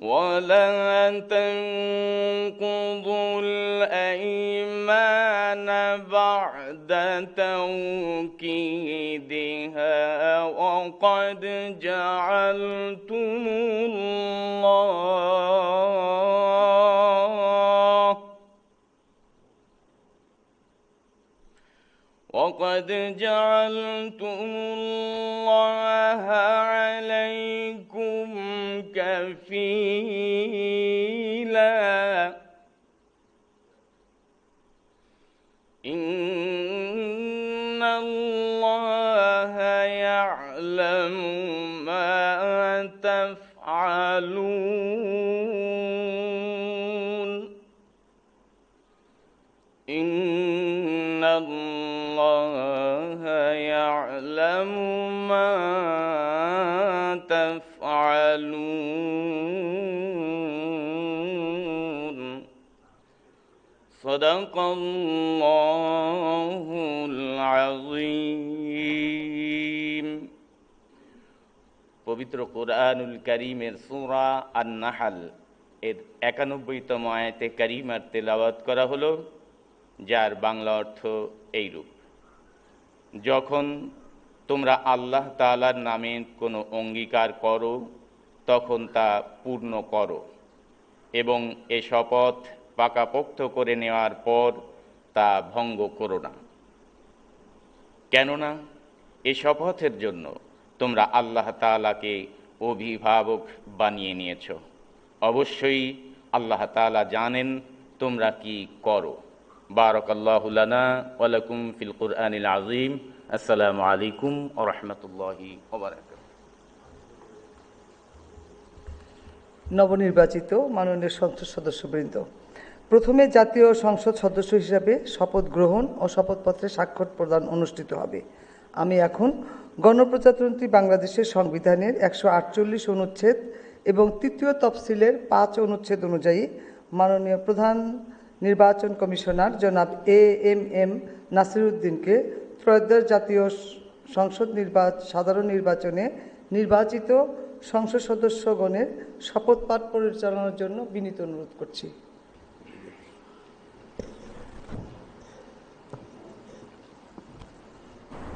ولا تنقضوا الأيمان بعد توكيدها وقد جعلتم الله وقد جعلتم الله إن الله يعلم ما تفعلون إن الله يعلم ما تفعلون صدق الله العظيم পবিত্র কোরআনুল করিমের সুরা আন নাহাল এর একানব্বইতম আয়াতে করিমার তেলাওয়াত করা হলো যার বাংলা অর্থ এইরূপ যখন তোমরা আল্লাহ তাআলার নামে কোনো অঙ্গীকার করো তখন তা পূর্ণ করো এবং এ শপথ পাকাপোক্ত করে নেওয়ার পর তা ভঙ্গ করো না। কেননা এ শপথের জন্য তোমরা আল্লাহ তাআলাকে অভিভাবক বানিয়ে নিয়েছ। অবশ্যই আল্লাহ তাআলা জানেন তোমরা কি করো। বারক আল্লাহুলানা ওয়ালাকুম ফিল কুরআনিল আজিম আসসালামু আলাইকুম ও রহমতুল্লাহি নবনির্বাচিত মাননীয় সংসদ সদস্যবৃন্দ প্রথমে জাতীয় সংসদ সদস্য হিসাবে শপথ গ্রহণ ও শপথপত্রে স্বাক্ষর প্রদান অনুষ্ঠিত হবে। আমি এখন গণপ্রজাতন্ত্রী বাংলাদেশের সংবিধানের একশো আটচল্লিশ অনুচ্ছেদ এবং তৃতীয় তফসিলের পাঁচ অনুচ্ছেদ অনুযায়ী মাননীয় প্রধান নির্বাচন কমিশনার জনাব এ এম এম নাসিরুদ্দিনকে ত্রয়োদশ জাতীয় সংসদ নির্বাচন সাধারণ নির্বাচনে নির্বাচিত সংসদ সদস্যগণের শপথ পাঠ পরিচালনার জন্য বিনীত অনুরোধ করছি বিসমিল্লাহ রহমান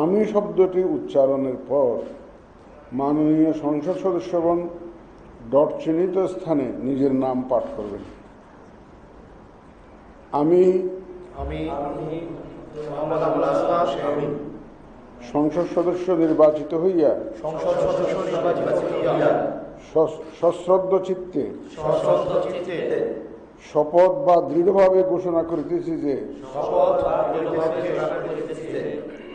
আমি শব্দটি উচ্চারণের পর মাননীয় সংসদ সদস্যগণ ডট চিহ্নিত স্থানে নিজের নাম পাঠ করবেন। আমি সংসদ সদস্য নির্বাচিত হইয়া সংসদ সদস্য নির্বাচিত হইয়া সশ্রদ্ধ চিত্তে সশ্রদ্ধ চিত্তে শপথ বা দৃঢ়ভাবে ঘোষণা করিতেছি যে শপথ দৃঢ়ভাবে ঘোষণা করিতেছি যে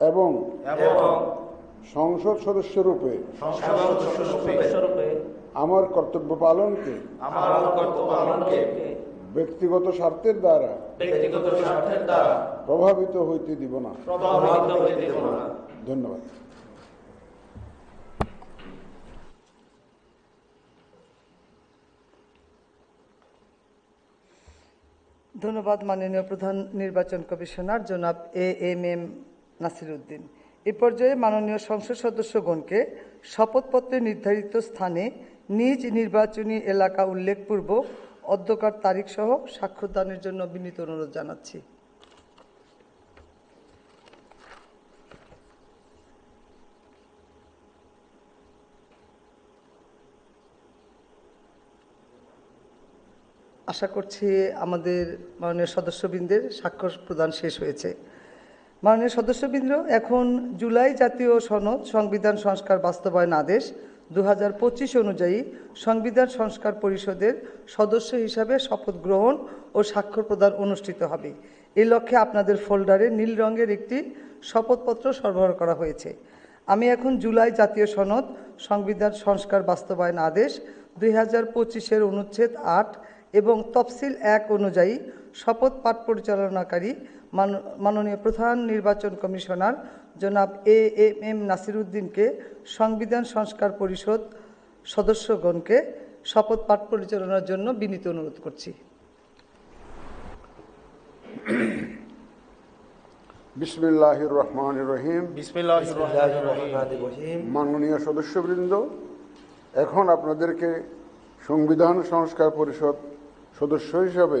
এবং সংসদ সদস্য রূপে আমার কর্তব্য পালনকে ব্যক্তিগত স্বার্থের দ্বারা ব্যক্তিগত প্রভাবিত হইতে দিব না। ধন্যবাদ। ধন্যবাদ মাননীয় প্রধান নির্বাচন কমিশনার জনাব এ এম এম নাসিরুদ্দিন। এ পর্যায়ে মাননীয় সংসদ সদস্যগণকে শপথপত্রে নির্ধারিত স্থানে নিজ নির্বাচনী এলাকা উল্লেখপূর্বক অধ্যকার তারিখ সহ স্বাক্ষরদানের জন্য বিনীত অনুরোধ জানাচ্ছি। আশা করছি আমাদের মাননীয় সদস্যবৃন্দের স্বাক্ষর প্রদান শেষ হয়েছে। মাননীয় সদস্যবৃন্দ, এখন জুলাই জাতীয় সনদ সংবিধান সংস্কার বাস্তবায়ন আদেশ দুহাজার পঁচিশ অনুযায়ী সংবিধান সংস্কার পরিষদের সদস্য হিসাবে শপথ গ্রহণ ও স্বাক্ষর প্রদান অনুষ্ঠিত হবে। এই লক্ষ্যে আপনাদের ফোল্ডারে নীল রঙের একটি শপথপত্র সরবরাহ করা হয়েছে। আমি এখন জুলাই জাতীয় সনদ সংবিধান সংস্কার বাস্তবায়ন আদেশ দুই হাজার পঁচিশের অনুচ্ছেদ আট এবং তফসিল এক অনুযায়ী শপথ পাঠ পরিচালনাকারী মান- মাননীয় প্রধান নির্বাচন কমিশনার জনাব এ এম এম নাসিরুদ্দিনকে সংবিধান সংস্কার পরিষদ সদস্যগণকে শপথ পাঠ পরিচালনার জন্য বিনীত অনুরোধ করছি। বিসমিল্লাহির রহমান রহিম রহিম মাননীয় সদস্যবৃন্দ এখন আপনাদেরকে সংবিধান সংস্কার পরিষদ সদস্য হিসাবে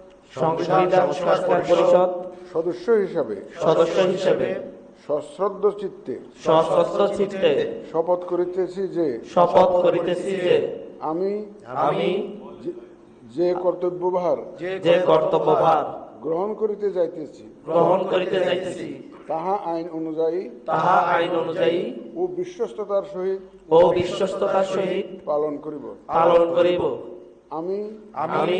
সংবিধান সংস্কার পরিষদ সদস্য হিসাবে সদস্য হিসেবে সশ্রদ্ধ চিত্তে সশস্ত্র চিত্তে শপথ করিতেছি যে শপথ করিতেছি যে আমি আমি যে কর্তব্যভার যে কর্তব্যভার গ্রহণ করিতে যাইতেছি গ্রহণ করিতে যাইতেছি তাহা আইন অনুযায়ী তাহা আইন অনুযায়ী ও বিশ্বস্ততার সহিত ও বিশ্বস্ততার সহিত পালন করিব। পালন করিব। আমি আমি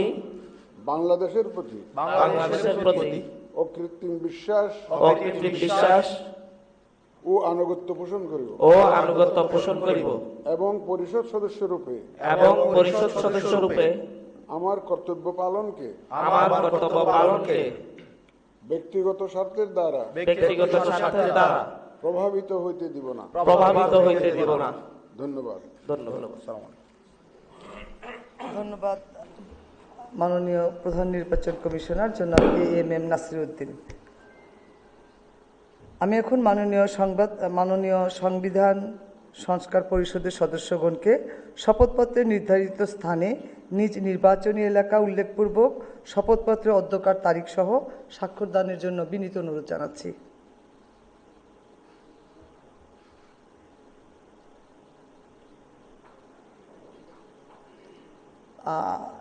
বাংলাদেশের প্রতি বাংলাদেশের প্রতি অকৃত্রিম বিশ্বাস অকৃত্রিম বিশ্বাস ও আনুগত্য পোষণ করিব। ও আনুগত্য পোষণ করিব। এবং পরিষদ সদস্য রূপে এবং পরিষদ সদস্য রূপে আমার কর্তব্য পালনকে আমার কর্তব্য পালনকে ব্যক্তিগত স্বার্থের দ্বারা ব্যক্তিগত স্বার্থের দ্বারা প্রভাবিত হইতে দিব না। প্রভাবিত হইতে দিব না। ধন্যবাদ। ধন্যবাদ। ধন্যবাদ। মাননীয় প্রধান নির্বাচন কমিশনার জনাব এ এম এম নাসিরুদ্দিন। আমি এখন মাননীয় সংবাদ মাননীয় সংবিধান সংস্কার পরিষদের সদস্যগণকে শপথপত্রে নির্ধারিত স্থানে নিজ নির্বাচনী এলাকা উল্লেখপূর্বক শপথপত্রের অধ্যকার তারিখ সহ স্বাক্ষরদানের জন্য বিনীত অনুরোধ জানাচ্ছি। আহ,